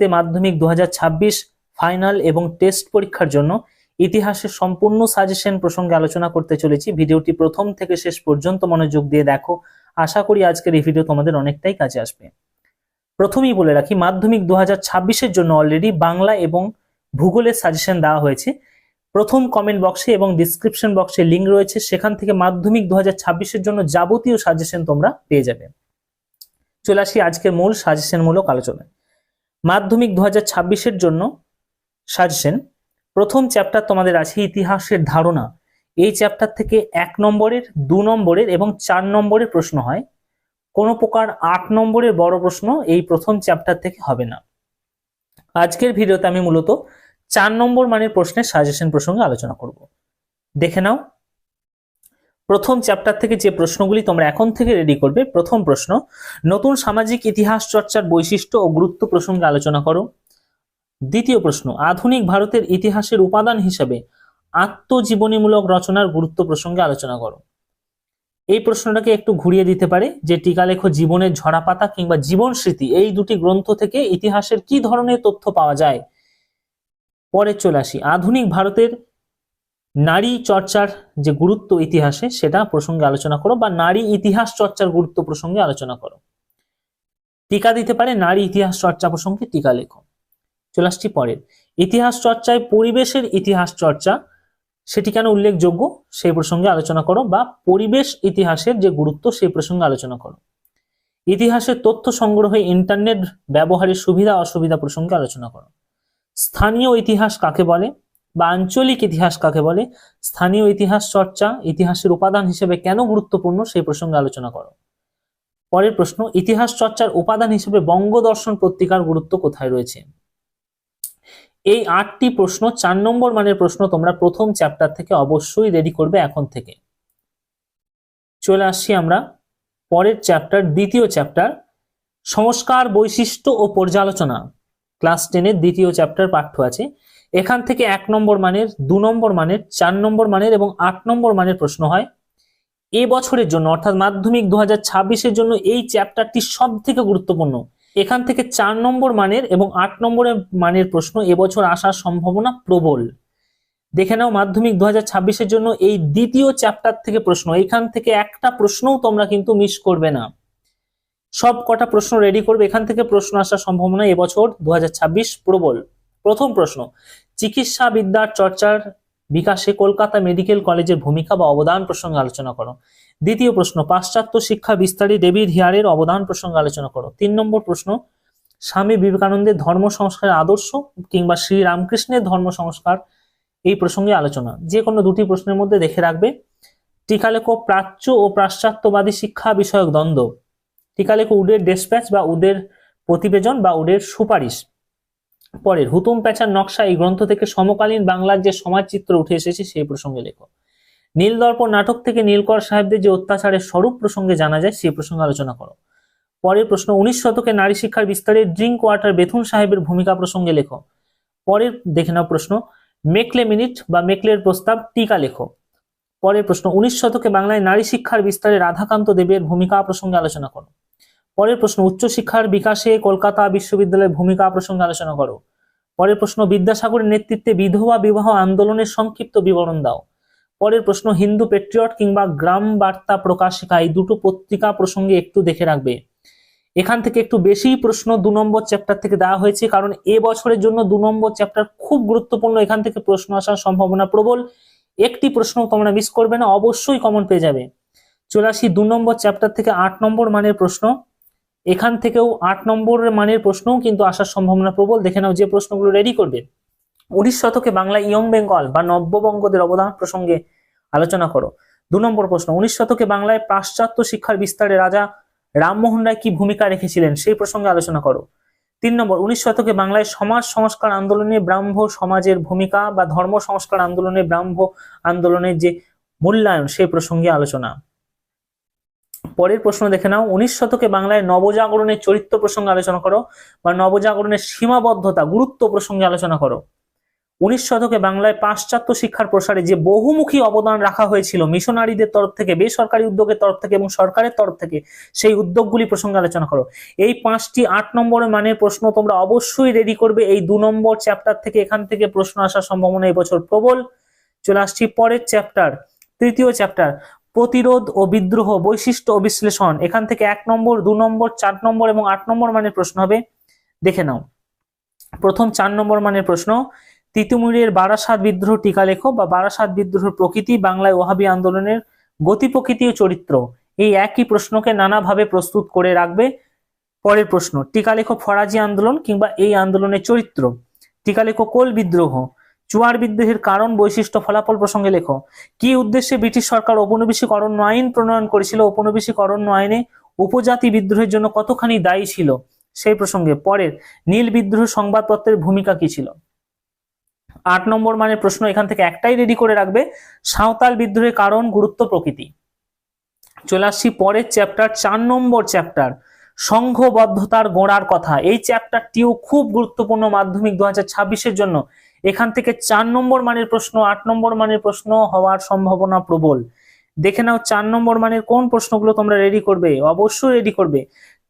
তে মাধ্যমিক দু হাজার ছাব্বিশ ফাইনাল এবং টেস্ট পরীক্ষার জন্য ইতিহাসের সম্পূর্ণ সাজেশন প্রসঙ্গে আলোচনা করতে চলেছি। ভিডিওটি প্রথম থেকে শেষ পর্যন্ত মনোযোগ দিয়ে দেখো। আশা করি আজকের এই ভিডিও তোমাদের অনেকটাই কাজে আসবে। প্রথমেই বলে রাখি, মাধ্যমিক দু হাজার জন্য অলরেডি বাংলা এবং ভূগোলের সাজেশন দেওয়া হয়েছে। প্রথম কমেন্ট বক্সে এবং ডিসক্রিপশন বক্সে লিঙ্ক রয়েছে। সেখান থেকে মাধ্যমিক দু হাজার জন্য যাবতীয় সাজেশন তোমরা পেয়ে যাবে। চলে আসি আজকের মূল সাজেশনমূলক আলোচনায়। মাধ্যমিক দু হাজার জন্য সাজেশন। প্রথম চ্যাপ্টার তোমাদের আছে ইতিহাসের ধারণা। এই চ্যাপ্টার থেকে এক নম্বরের, দু নম্বরের এবং চার নম্বরের প্রশ্ন হয়। কোনো প্রকার আট নম্বরের বড় প্রশ্ন এই প্রথম চ্যাপ্টার থেকে হবে না। আজকের ভিডিওতে আমি মূলত চার নম্বর মানের প্রশ্নের সাজেশন প্রসঙ্গে আলোচনা করব। দেখে নাও। প্রথম চ্যাপ্টার থেকে যে প্রশ্নগুলি তোমরা এখন থেকে রেডি করবে, প্রথম প্রশ্ন, নতুন সামাজিক ইতিহাস চর্চার বৈশিষ্ট্য ও গুরুত্ব প্রসঙ্গে আলোচনা করো। দ্বিতীয় প্রশ্ন, আধুনিক ভারতের ইতিহাসের উপাদান হিসেবে আত্মজীবনীমূলক রচনার গুরুত্ব প্রসঙ্গে আলোচনা করো। এই প্রশ্নটাকে একটু ঘুরিয়ে দিতে পারে যে টিকালেখ জীবনের ঝরাপাতা কিংবা জীবন স্মৃতি, এই দুটি গ্রন্থ থেকে ইতিহাসের কি ধরনের তথ্য পাওয়া যায়? পরে চলে আসি। আধুনিক ভারতের নারী চর্চার যে গুরুত্ব ইতিহাসে, সেটা প্রসঙ্গে আলোচনা করো বা নারী ইতিহাস চর্চার গুরুত্ব প্রসঙ্গে আলোচনা করো। টিকা দিতে পারে নারী ইতিহাস চর্চা প্রসঙ্গে টিকা লেখো। চলে আসছি পরের। ইতিহাস চর্চায় পরিবেশের ইতিহাস চর্চা, সেটি কেন উল্লেখযোগ্য? সেই প্রসঙ্গে আলোচনা করো বা পরিবেশ ইতিহাসের যে গুরুত্ব সেই প্রসঙ্গে আলোচনা করো। ইতিহাসের তথ্য সংগ্রহে ইন্টারনেট ব্যবহারের সুবিধা অসুবিধা প্রসঙ্গে আলোচনা করো। স্থানীয় ইতিহাস কাকে বলে? বা আঞ্চলিক ইতিহাস কাকে বলে? স্থানীয় ইতিহাস চর্চা, ইতিহাসের উপাদান হিসেবে কেন গুরুত্বপূর্ণ সেই প্রসঙ্গে আলোচনা করো। পরের প্রশ্ন, ইতিহাস চর্চার উপাদান হিসেবে বঙ্গদর্শন পত্রিকার গুরুত্ব কোথায় রয়েছে? এই আটটি প্রশ্ন, চার নম্বর মানের প্রশ্ন তোমরা প্রথম চ্যাপ্টার থেকে অবশ্যই রেডি করবে এখন থেকে। চলে আসছি আমরা পরের চ্যাপ্টার, দ্বিতীয় চ্যাপ্টার, সংস্কার বৈশিষ্ট্য ও পর্যালোচনা। ক্লাস টেনের দ্বিতীয় চ্যাপ্টার পাঠ্য আছে। এখান থেকে এক নম্বর মানের, দু নম্বর মানের, চার নম্বর মানের এবং আট নম্বর মানের প্রশ্ন হয়। এ বছরের জন্য, অর্থাৎ মাধ্যমিক দু হাজার জন্য এই চ্যাপ্টারটি সব থেকে গুরুত্বপূর্ণ। এখান থেকে চার নম্বর মানের এবং আট নম্বরের মানের প্রশ্ন এবছর আসার সম্ভাবনা প্রবল। দেখে নাও, মাধ্যমিক দু হাজার জন্য এই দ্বিতীয় চ্যাপ্টার থেকে প্রশ্ন। এখান থেকে একটা প্রশ্নও তোমরা কিন্তু মিস করবে না। সব কটা প্রশ্ন রেডি করবে। এখান থেকে প্রশ্ন আসার সম্ভাবনা এবছর দু হাজার ছাব্বিশ প্রবল। প্রথম প্রশ্ন চিকিৎসা বিদ্যার চর্চার বিকাশে কলকাতা মেডিকেল কলেজের ভূমিকা বা অবদান প্রসঙ্গে আলোচনা করো। দ্বিতীয় প্রশ্ন, পাশ্চাত্য শিক্ষা বিস্তারে ডেভিড হিয়ারের অবদান প্রসঙ্গে আলোচনা করো। তিন নম্বর প্রশ্ন, স্বামী বিবেকানন্দের ধর্ম সংস্কারের আদর্শ কিংবা শ্রী রামকৃষ্ণের ধর্ম সংস্কার এই প্রসঙ্গে আলোচনা। যে কোনো দুটি প্রশ্নের মধ্যে দেখে রাখবে, টিকালেখ প্রাচ্য ও পাশ্চাত্যবাদী শিক্ষা বিষয়ক দ্বন্দ্ব। টিকালেখ উডের ডেসপ্যাচ বা উডের প্রতিবেদন বা উডের সুপারিশ। পরের, হুতুম প্যাচার নকশা এই গ্রন্থ থেকে সমকালীন বাংলার যে সমাজ চিত্র উঠে এসেছে সেই প্রসঙ্গে লেখো। নীলদর্প নাটক থেকে নীলকর সাহেবদের যে অত্যাচারের স্বরূপ প্রসঙ্গে জানা যায় সেই প্রসঙ্গে আলোচনা করো। পরের প্রশ্ন, উনিশ শতকে নারী শিক্ষার বিস্তারে ড্রিঙ্ক ওয়াটার বেথুন সাহেবের ভূমিকা প্রসঙ্গে লেখো। পরের, দেখে নাও প্রশ্ন, মেকলে মিনিট বা মেকলের প্রস্তাব টিকা লেখো। পরের প্রশ্ন, উনিশ শতকে বাংলায় নারী শিক্ষার বিস্তারে রাধাকান্ত দেবের ভূমিকা প্রসঙ্গে আলোচনা করো। পরের প্রশ্ন, উচ্চশিক্ষার বিকাশে কলকাতা বিশ্ববিদ্যালয়ের ভূমিকা প্রসঙ্গে আলোচনা করো। পরের প্রশ্ন, বিদ্যাসাগরের নেতৃত্বে বিধবা বিবাহ আন্দোলনের সংক্ষিপ্ত বিবরণ দাও। পরের প্রশ্ন, হিন্দু পেট্রিয়ট কিংবা গ্রাম বার্তা প্রকাশিকা এই দুটো পত্রিকা প্রসঙ্গে একটু দেখে রাখবে। এখান থেকে একটু বেশি প্রশ্ন দু নম্বর চ্যাপ্টার থেকে দেওয়া হয়েছে, কারণ এ বছরের জন্য দু নম্বর চ্যাপ্টার খুব গুরুত্বপূর্ণ। এখান থেকে প্রশ্ন আসার সম্ভাবনা প্রবল। একটি প্রশ্ন তোমরা মিস করবে না, অবশ্যই কমন পেয়ে যাবে। চলে আসি দু নম্বর চ্যাপ্টার থেকে আট নম্বর মানের প্রশ্ন। এখান থেকেও আট নম্বর মানের প্রশ্নও কিন্তু আসার সম্ভাবনা প্রবল। দেখে নাও যে প্রশ্নগুলো রেডি করবে। উনিশ শতকে বাংলা ইয়ং বেঙ্গল বা নব্যবঙ্গদের অবদান প্রসঙ্গে আলোচনা করো। দু নম্বর প্রশ্ন, উনিশ শতকে বাংলায় পাশ্চাত্য শিক্ষার বিস্তারে রাজা রামমোহন রায় কি ভূমিকা রেখেছিলেন সেই প্রসঙ্গে আলোচনা করো। তিন নম্বর, উনিশ শতকে বাংলায় সমাজ সংস্কার আন্দোলনে ব্রাহ্ম সমাজের ভূমিকা বা ধর্ম সংস্কার আন্দোলনে ব্রাহ্ম আন্দোলনের যে মূল্যায়ন সেই প্রসঙ্গে আলোচনা। পরের প্রশ্ন দেখে নাও। উনিশ শতকে বাংলায় নবজাগরণের চরিত্র প্রসঙ্গে আলোচনা করো বা নবজাগরণের সীমাবদ্ধতা, গুরুত্ব প্রসঙ্গে আলোচনা করো। উনিশ শতকে বাংলায় পাশ্চাত্য শিক্ষার প্রসারে যে বহুমুখী অবদান রাখা হয়েছিল মিশনারিদের তরফ থেকে, বেসরকারি উদ্যোগের তরফ থেকে এবং সরকারের তরফ থেকে, সেই উদ্যোগগুলি প্রসঙ্গে আলোচনা করো। এই পাঁচটি আট নম্বরের মানের প্রশ্ন তোমরা অবশ্যই রেডি করবে। এই দু নম্বর চ্যাপ্টার থেকে এখান থেকে প্রশ্ন আসার সম্ভাবনা এবছর প্রবল। চলে আসছি পরের চ্যাপ্টার তৃতীয় চ্যাপ্টার প্রতিরোধ ও বিদ্রোহ বৈশিষ্ট্য ও বিশ্লেষণ। এখান থেকে এক নম্বর, দু নম্বর, চার নম্বর এবং আট নম্বর মানের প্রশ্ন হবে। দেখে নাও। প্রথম চার নম্বর মানের প্রশ্ন তিতুমিরের বারাসাত বিদ্রোহ টিকা লেখো বা বারাসাত বিদ্রোহের প্রকৃতি বাংলায় ওহাবি আন্দোলনের গতি প্রকৃতি ও চরিত্র। এই একই প্রশ্নকে নানাভাবে প্রস্তুত করে রাখবে। পরের প্রশ্ন, টিকা লেখো ফরাজি আন্দোলন কিংবা এই আন্দোলনের চরিত্র। টিকা লেখো কোল বিদ্রোহ। চুয়ার বিদ্রোহের কারণ, বৈশিষ্ট্য, ফলাফল প্রসঙ্গে লেখো। কি উদ্দেশ্যে ব্রিটিশ সরকার ঔপনিবেশিক অরণ্য আইন প্রণয়ন করেছিল? ঔপনিবেশিক অরণ্য আইনে উপজাতি বিদ্রোহের জন্য কতখানি দায়ী ছিল? সেই প্রসঙ্গে পরের, নীল বিদ্রোহ সংবাদপত্রের ভূমিকা কি ছিল? আট নম্বর মানের প্রশ্ন এখান থেকে একটাই রেডি করে রাখবে, সাঁওতাল বিদ্রোহের কারণ, গুরুত্ব, প্রকৃতি। চলে আসছি পরের চ্যাপ্টার চার নম্বর চ্যাপ্টার সংঘবদ্ধতার গোড়ার কথা। এই চ্যাপ্টারটিও খুব গুরুত্বপূর্ণ মাধ্যমিক দু হাজার জন্য। এখান থেকে চার নম্বর মানের প্রশ্ন, আট নম্বর মানের প্রশ্ন হওয়ার সম্ভাবনা প্রবল। দেখে নাও চার নম্বর মানের কোন প্রশ্নগুলো তোমরা রেডি করবে? অবশ্যই রেডি করবে।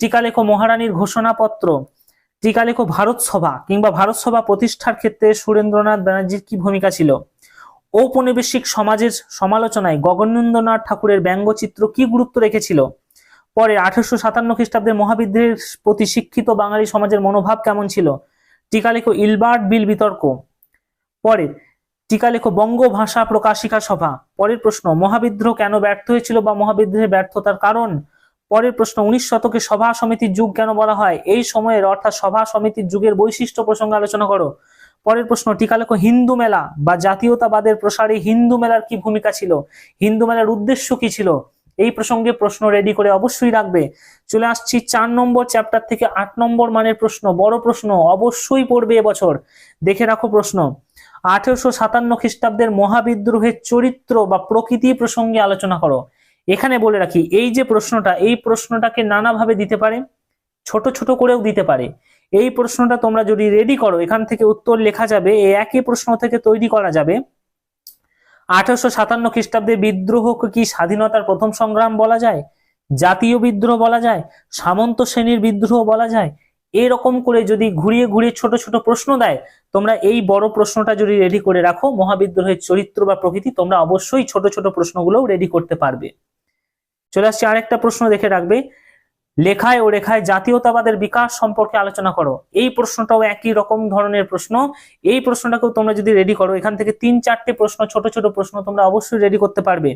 টিকা লেখো মহারানীর ঘোষণাপত্র। টিকা লেখো ভারত সভা কিংবা ভারত সভা প্রতিষ্ঠার ক্ষেত্রে সুরেন্দ্রনাথ ব্যানার্জির কি ভূমিকা ছিল? ঔপনিবেশিক সমাজের সমালোচনায় গগনেন্দ্রনাথ ঠাকুরের ব্যঙ্গচিত্র কি গুরুত্ব রেখেছিল? পরে আঠারোশো সাতান্ন খ্রিস্টাব্দে মহাবিদ্রোহের প্রতি শিক্ষিত বাঙালি সমাজের মনোভাব কেমন ছিল? টিকা লেখো ইলবার্ট বিল বিতর্ক। পরে টিকা লেখো বঙ্গ ভাষা প্রকাশিকা সভা। পরের প্রশ্ন, মহাবিদ্রোহ কেন ব্যর্থ হয়েছিল বা মহাবিদ্রোহের ব্যর্থতার কারণ? পরের প্রশ্ন, উনিশ শতকে সভা সমিতির যুগ কেন বলা হয়? এই সময়ের অর্থাৎ সভা সমিতির যুগের বৈশিষ্ট্য প্রসঙ্গে আলোচনা করো। পরের প্রশ্ন, টিকা লেখো হিন্দু মেলা বা জাতীয়তাবাদের প্রসারে হিন্দু মেলার কি ভূমিকা ছিল? হিন্দু মেলার উদ্দেশ্য কি ছিল? এই প্রসঙ্গে প্রশ্ন রেডি করে অবশ্যই রাখবে। চলে আসছি চার নম্বর চ্যাপ্টার থেকে আট নম্বর মানের প্রশ্ন। বড় প্রশ্ন, অবশ্যই পড়বে এবছর। দেখে রাখো প্রশ্ন। আঠেরোশো সাতান্ন খ্রিস্টাব্দের মহাবিদ্রোহের চরিত্র বা প্রকৃতি প্রসঙ্গে আলোচনা করো। এখানে বলে রাখি, এই যে প্রশ্নটা, এই প্রশ্নটাকে নানাভাবে দিতে পারে, ছোট ছোট করেও দিতে পারে। এই প্রশ্নটা তোমরা যদি রেডি করো, এখান থেকে উত্তর লেখা যাবে এই একই প্রশ্ন থেকে তৈরি করা যাবে। আঠারোশো সাতান্ন খ্রিস্টাব্দে বিদ্রোহকে কি স্বাধীনতার প্রথম সংগ্রাম বলা যায়? জাতীয় বিদ্রোহ বলা যায়? সামন্ত শ্রেণির বিদ্রোহ বলা যায়? এরকম করে যদি ঘুরিয়ে ঘুরিয়ে ছোট ছোট প্রশ্ন দেয়, তোমরা এই বড় প্রশ্নটা যদি রেডি করে রাখো, মহাবিদ্রোহের চরিত্র বা প্রকৃতি, তোমরা অবশ্যই ছোট ছোট প্রশ্নগুলোও রেডি করতে পারবে। চলে আসছি আরেকটা প্রশ্ন দেখে রাখবে। লেখায় ও রেখায় জাতীয়তাবাদের বিকাশ সম্পর্কে আলোচনা করো। এই প্রশ্নটাও একই রকম ধরনের প্রশ্ন। এই প্রশ্নটাকেও তোমরা যদি রেডি করো, এখান থেকে তিন চারটে প্রশ্ন, ছোট ছোট প্রশ্ন তোমরা অবশ্যই রেডি করতে পারবে।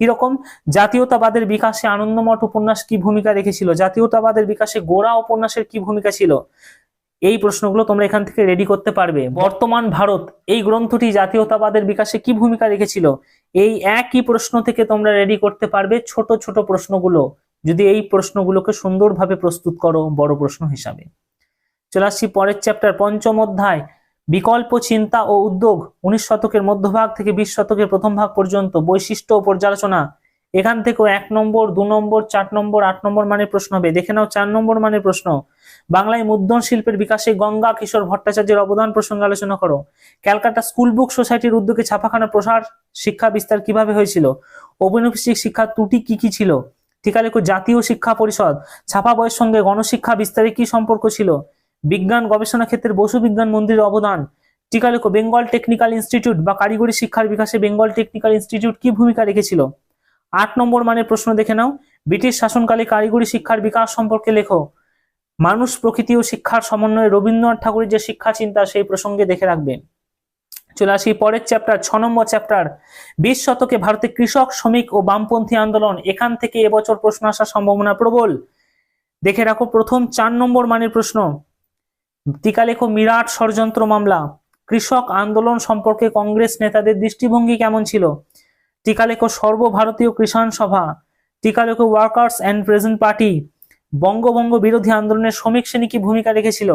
কীরকম? জাতীয়তাবাদের বিকাশে আনন্দমঠ উপন্যাস কি ভূমিকা রেখেছিল? জাতীয়তাবাদের বিকাশে গোড়া উপন্যাসের কি ভূমিকা ছিল? এই প্রশ্নগুলো তোমরা এখান থেকে রেডি করতে পারবে। বর্তমান ভারত, এই গ্রন্থটি জাতীয়তাবাদের বিকাশে কি ভূমিকা রেখেছিল? এই একই প্রশ্ন থেকে তোমরা রেডি করতে পারবে ছোট ছোট প্রশ্নগুলো। যদি এই প্রশ্নগুলোকে সুন্দরভাবে প্রস্তুত করো, বড় প্রশ্ন হিসাবে। চলে আসছি পরের চ্যাপ্টার পঞ্চম অধ্যায়। বিকল্প চিন্তা ও উদ্যোগ উনিশ শতকের মধ্যভাগ থেকে বিশ শতকের প্রথম ভাগ পর্যন্ত বৈশিষ্ট্য ও পর্যালোচনা। এখান থেকেও এক নম্বর, দু নম্বর, চার নম্বর, আট নম্বর মানের প্রশ্ন হবে। দেখে নাও চার নম্বর মানের প্রশ্ন। বাংলায় মুদ্রণ শিল্পের বিকাশে গঙ্গা, কিশোর ভট্টাচার্যের অবদান প্রসঙ্গে আলোচনা করো। ক্যালকাটা স্কুল বুক সোসাইটির উদ্যোগে ছাপাখানা প্রসার শিক্ষা বিস্তার কীভাবে হয়েছিল? ঔপনিবেশিক শিক্ষার ত্রুটি কি কি ছিল? টিকা লেখো জাতীয় শিক্ষা পরিষদ, ছাপা বইয়ের সঙ্গে গণশিক্ষা বিস্তারে কি সম্পর্ক ছিল? বিজ্ঞান গবেষণা ক্ষেত্রে বসু বিজ্ঞান মন্দিরের অবদান। টিকা লেখো বেঙ্গল টেকনিক্যাল ইনস্টিটিউট বা কারিগরি শিক্ষার বিকাশে বেঙ্গল টেকনিক্যাল ইনস্টিটিউট কি ভূমিকা রেখেছিল? আট নম্বর মানের প্রশ্ন দেখে নাও। ব্রিটিশ শাসনকালে কারিগরি শিক্ষার বিকাশ সম্পর্কে লেখো। মানুষ প্রকৃতি ও শিক্ষার সমন্বয়ে রবীন্দ্রনাথ ঠাকুরের যে শিক্ষা চিন্তা, সেই প্রসঙ্গে দেখে রাখবে। চলে আসি পরের চ্যাপ্টার ছ নম্বর চ্যাপ্টার বিশ শতকে ভারতে কৃষক, শ্রমিক ও বামপন্থী আন্দোলন, এখান থেকে এবছর প্রশ্ন আসার সম্ভাবনা প্রবল। দেখে রাখো প্রথম চার নম্বর মানের প্রশ্ন। টিকা লেখো মিরাট ষড়যন্ত্র মামলা। কৃষক আন্দোলন সম্পর্কে কংগ্রেস নেতাদের দৃষ্টিভঙ্গি কেমন ছিল? টিকা লেখো সর্বভারতীয় কৃষাণ সভা টিকা লেখো ওয়ার্কার্স অ্যান্ড প্রেজেন্ট পার্টি বঙ্গবঙ্গ বিরোধী আন্দোলনের শ্রমিক শ্রেণি কি ভূমিকা রেখেছিল?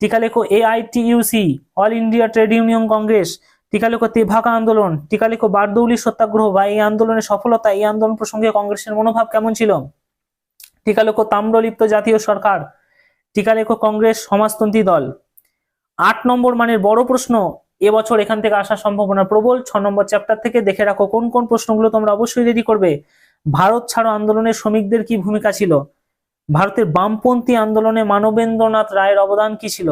টিকা লেখো AITUC, all India trade union Congress টিকা লেখো তেভাগা আন্দোলন টিকা লেখো বারদৌলি সত্যাগ্রহ বা এই আন্দোলনের সফলতা, এই আন্দোলন প্রসঙ্গে কংগ্রেসের মনোভাব কেমন ছিল? টিকা লেখো তাম্রলিপ্ত জাতীয় সরকার টিকা লেখো কংগ্রেস সমাজতন্ত্রী দল। আট নম্বর মানের বড় প্রশ্ন, এবছর এখান থেকে আসার সম্ভাবনা প্রবল। ছ নম্বর চ্যাপ্টার থেকে দেখে রাখো কোন কোন প্রশ্নগুলো তোমরা অবশ্যই রেডি করবে। ভারত ছাড়ো আন্দোলনের শ্রমিকদের কি ভূমিকা ছিল? ভারতের বামপন্থী আন্দোলনে মানবেন্দ্রনাথ রায়ের অবদান কি ছিল?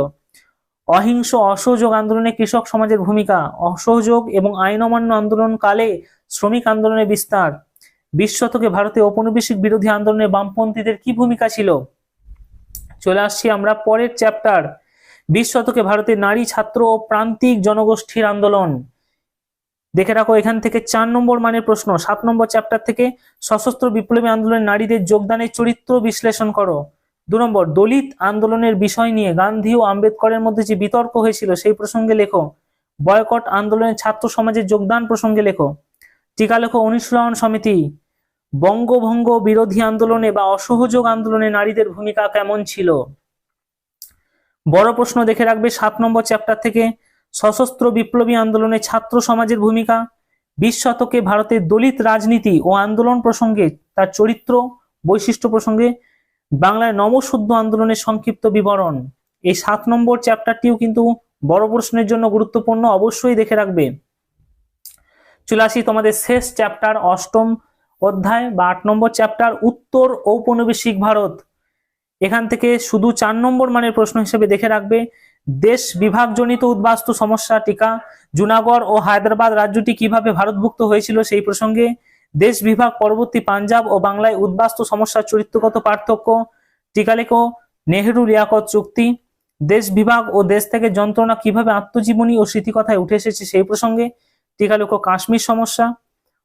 অহিংস অসহযোগ আন্দোলনে কৃষক সমাজের ভূমিকা, অসহযোগ এবং আইন অমান্য আন্দোলন কালে শ্রমিক আন্দোলনের বিস্তার। বিশ শতকে ভারতে ঔপনিবেশিক বিরোধী আন্দোলনে বামপন্থীদের কি ভূমিকা ছিল? চলে আসছি আমরা পরের চ্যাপ্টার বিশ শতকে ভারতের নারী, ছাত্র ও প্রান্তিক জনগোষ্ঠীর আন্দোলন। দেখে রাখো, এখান থেকে চার নম্বর মানের প্রশ্ন। সাত নম্বর চ্যাপ্টার থেকে সশস্ত্র বিপ্লবী আন্দোলনে নারীদের যোগদানের চরিত্র বিশ্লেষণ করো। দু নম্বর, দলিত আন্দোলনের বিষয় নিয়ে গান্ধী ও আম্বেদকরের মধ্যে যে বিতর্ক হয়েছিল সেই প্রসঙ্গে লেখো। বয়কট আন্দোলনে ছাত্র সমাজের যোগদান প্রসঙ্গে লেখো। টিকা লেখো, অনুশীলন সমিতি। বঙ্গভঙ্গ বিরোধী আন্দোলনে বা অসহযোগ আন্দোলনে নারীদের ভূমিকা কেমন ছিল? বড় প্রশ্ন দেখে রাখবে সাত নম্বর চ্যাপ্টার থেকে। সশস্ত্র বিপ্লবী আন্দোলনে ছাত্র সমাজের ভূমিকা। বিশ শতকে ভারতের দলিত রাজনীতি ও আন্দোলন প্রসঙ্গে তার চরিত্র, বৈশিষ্ট্য প্রসঙ্গে বাংলায় নবশুদ্ধ আন্দোলনের সংক্ষিপ্ত বিবরণ। এই সাত নম্বর চ্যাপ্টারটিও কিন্তু বড় প্রশ্নের জন্য গুরুত্বপূর্ণ, অবশ্যই দেখে রাখবে। চলে আসি তোমাদের শেষ চ্যাপ্টার, অষ্টম অধ্যায় বা আট নম্বর চ্যাপ্টার, উত্তর ঔপনিবেশিক ভারত। এখান থেকে শুধু চার নম্বর মানের প্রশ্ন হিসেবে দেখে রাখবে, দেশ বিভাগজনিত উদ্বাস্তু সমস্যা টিকা, জুনাগড় ও হায়দ্রাবাদ রাজ্যটি কীভাবে ভারতভুক্ত হয়েছিল সেই প্রসঙ্গে, দেশ বিভাগ পরবর্তী পাঞ্জাব ও বাংলায় উদ্বাস্তু সমস্যার চরিত্রগত পার্থক্য, টিকালেখ, নেহেরু লিয়াকত চুক্তি, দেশ বিভাগ ও দেশ থেকে যন্ত্রণা কীভাবে আত্মজীবনী ও স্মৃতিকথায় উঠে এসেছে সেই প্রসঙ্গে, টিকালেখ কাশ্মীর সমস্যা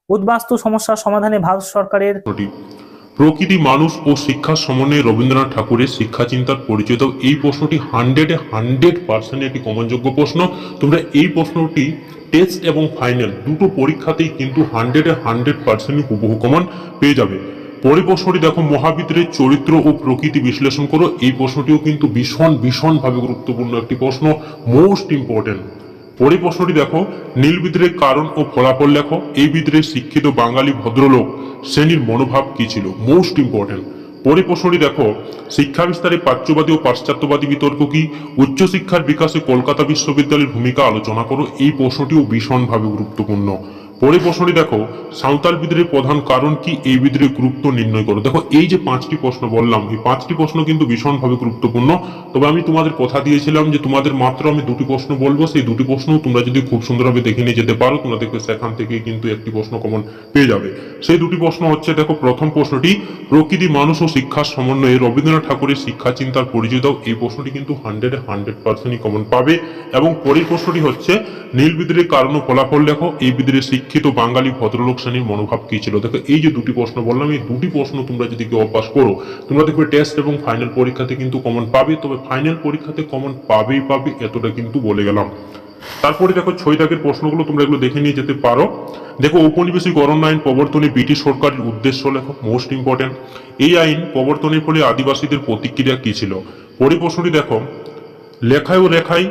উদ্বাস্তু সমস্যার সমাধানে ভারত সরকারের প্রকৃতি মানুষ ও শিক্ষার সমন্বয়ে রবীন্দ্রনাথ ঠাকুরের শিক্ষা চিন্তার পরিচয় দাও এই প্রশ্নটি হান্ড্রেডে হান্ড্রেড পার্সেন্ট একটি কমনযোগ্য প্রশ্ন। তোমরা এই প্রশ্নটি টেস্ট এবং ফাইনাল দুটো পরীক্ষাতেই কিন্তু হান্ড্রেডে হান্ড্রেড পার্সেন্ট হুবহু কমন পেয়ে যাবে। পরে প্রশ্নটি দেখো মহাবিদ্রের চরিত্র ও প্রকৃতি বিশ্লেষণ করো। এই প্রশ্নটিও কিন্তু ভীষণ, ভীষণভাবে গুরুত্বপূর্ণ একটি প্রশ্ন মোস্ট ইম্পর্টেন্ট পরে প্রশ্নটি দেখো, নীল বিদ্রোহের কারণ ও ফলাফল লেখো। এই বিদ্রোহে শিক্ষিত বাঙালি ভদ্রলোক শ্রেণির মনোভাব কি ছিল? মোস্ট ইম্পর্টেন্ট পরে প্রশ্নটি দেখো, শিক্ষা বিস্তারে প্রাচ্যবাদী ও পাশ্চাত্যবাদী বিতর্ক কি? উচ্চশিক্ষার বিকাশে কলকাতা বিশ্ববিদ্যালয়ের ভূমিকা আলোচনা করো। এই প্রশ্নটিও ভীষণভাবে গুরুত্বপূর্ণ। পরে প্রশ্নটি দেখো, সাঁওতাল বিদ্রোহের প্রধান কারণ কি? এই বিদ্রোহের গুরুত্ব নির্ণয় করো। দেখো, এই যে পাঁচটি প্রশ্ন বললাম, এই পাঁচটি প্রশ্ন কিন্তু ভীষণভাবে গুরুত্বপূর্ণ। তবে আমি তোমাদের কথা দিয়েছিলাম যে তোমাদের মাত্র আমি দুটি প্রশ্ন বলব। সেই দুটি প্রশ্ন তোমরা যদি খুব সুন্দরভাবে দেখে নিয়ে যেতে পারো, তোমরা দেখবে সেখান থেকে কিন্তু একটি প্রশ্ন কমন পেয়ে যাবে। সেই দুটি প্রশ্ন হচ্ছে, দেখো, প্রথম প্রশ্নটি, প্রকৃতি, মানুষ ও শিক্ষার সমন্বয়ে রবীন্দ্রনাথ ঠাকুরের শিক্ষা চিন্তার পরিচয় দাও এই প্রশ্নটি কিন্তু হান্ড্রেডে হান্ড্রেড পার্সেন্টই কমন পাবে। এবং পরের প্রশ্নটি হচ্ছে, নীল বিদ্রোহের কারণ ও ফলাফল লেখো। এই বিদ্রোহে শিক্ষিত বাঙালি ভদ্রলোক শ্রেণির মনোভাব কি ছিল? দেখো, এই যে দুটি প্রশ্ন বললাম, এই দুটি প্রশ্ন তোমরা যদি কেউ অভ্যাস করো, তোমরা দেখবে টেস্ট এবং ফাইনাল পরীক্ষাতে কিন্তু কমন পাবে, তবে ফাইনাল পরীক্ষাতে কমন পাবেই পাবে, এতটা কিন্তু বলে গেলাম। তারপরে দেখো ছয় দাগের প্রশ্নগুলো তোমরা এগুলো দেখে নিয়ে যেতে পারো। দেখো, ঔপনিবেশিক অরণ্য আইন প্রবর্তনে ব্রিটিশ সরকারের উদ্দেশ্য লেখো মোস্ট ইম্পর্টেন্ট এই আইন প্রবর্তনের ফলে আদিবাসীদের প্রতিক্রিয়া কি ছিল? পরে প্রশ্নটি দেখো, লেখায় ও লেখায়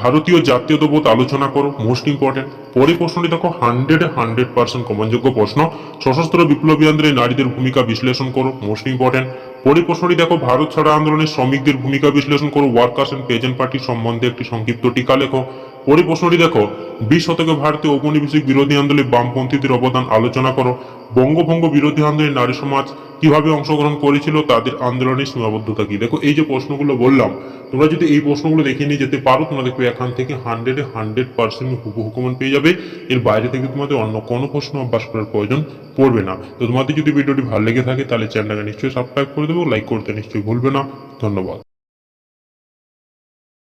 ভারতীয় জাতীয় জাতীয়তাবোধ আলোচনা করো মোস্ট ইম্পর্টেন্ট পরে প্রশ্নটি দেখো হান্ড্রেড হান্ড্রেড পার্সেন্ট কমনযোগ্য প্রশ্ন। সশস্ত্র বিপ্লবী আন্দোলনে নারীদের ভূমিকা বিশ্লেষণ করো মোস্ট ইম্পর্টেন্ট পরে প্রশ্নটি দেখো, ভারত ছাড়া আন্দোলনে শ্রমিকদের ভূমিকা বিশ্লেষণ করো ওয়ার্কার্স এন্ড পেজেন্ট পার্টি সম্বন্ধে একটি সংক্ষিপ্ত টিকা লেখো। পরে প্রশ্নটি দেখো, বিশ শতকে ভারতীয় ঔপনিবেশিক বিরোধী আন্দোলনে বামপন্থীদের অবদান আলোচনা করো। বঙ্গভঙ্গ বিরোধী আন্দোলনে নারী সমাজ কীভাবে অংশগ্রহণ করেছিল, তাদের আন্দোলনের সীমাবদ্ধতা কি? দেখো, এই যে প্রশ্নগুলো বললাম, তোমরা যদি এই প্রশ্নগুলো দেখে নিয়ে যেতে পারো, তোমরা দেখবে এখান থেকে হান্ড্রেডে হান্ড্রেড পার্সেন্ট হুবহু পেয়ে যাবে। এর বাইরে থেকে তোমাদের অন্য কোনো প্রশ্ন অভ্যাস করার প্রয়োজন পড়বে না। তো তোমাদের যদি ভিডিওটি ভালো লেগে থাকে, তাহলে চ্যানেলটাকে নিশ্চয়ই সাবস্ক্রাইব করে দেবো লাইক করতে নিশ্চয়ই ভুলবে না। ধন্যবাদ।